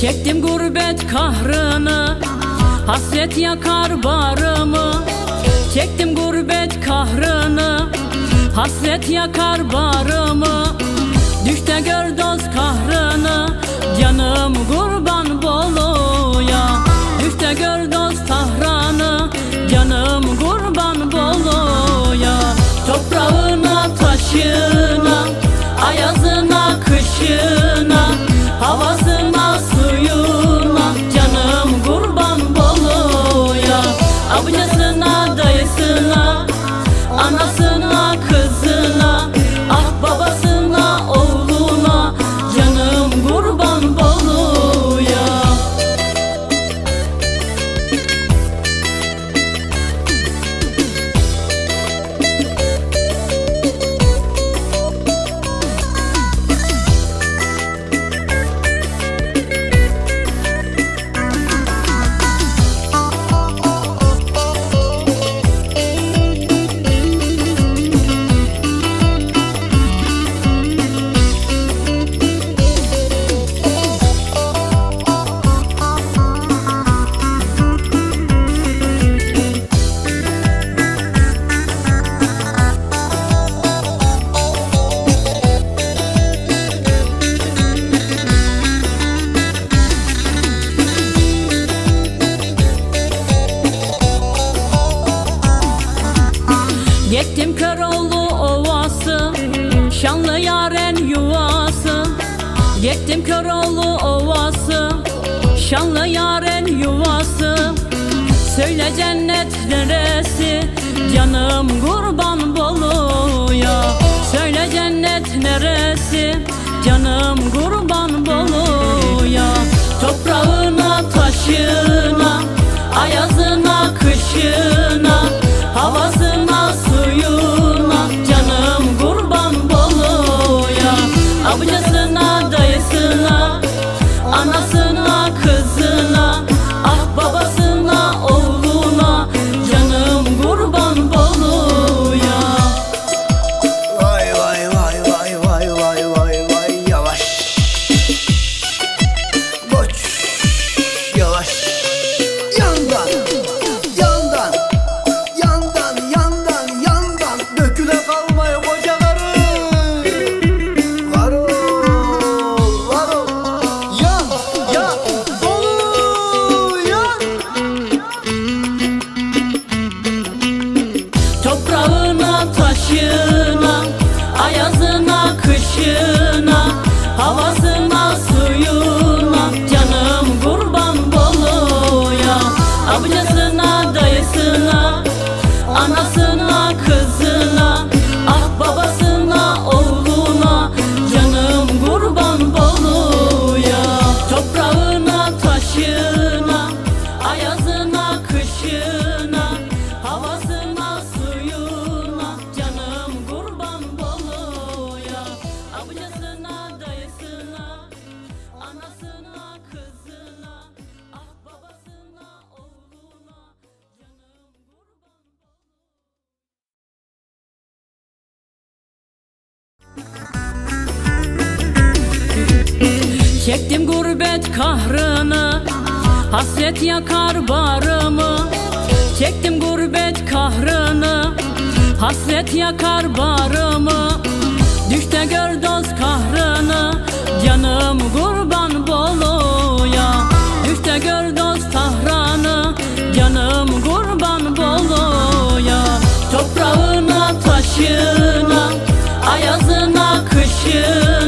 Çektim gurbet kahrını Hasret yakar barımı. Çektim gurbet kahrını Hasret yakar barımı. Düşte gör dost kahrını Canım kurban boluya. Düşte gör dost tahranı Canım kurban boluya. Toprağına taşına の姿 Gittim Köroğlu ovası Şanlı yaren yuvası. Gittim Köroğlu ovası Şanlı yaren yuvası. Söyle cennet neresi Canım kurban Taşına Ayazına kışına Çektim gurbet kahrını Hasret yakar barımı. Çektim gurbet kahrını Hasret yakar barımı. Düşte gör dost kahrını Canım kurban boluya. Düşte gör dost tahranı Canım kurban boluya. Toprağına taşına Ayazına kışına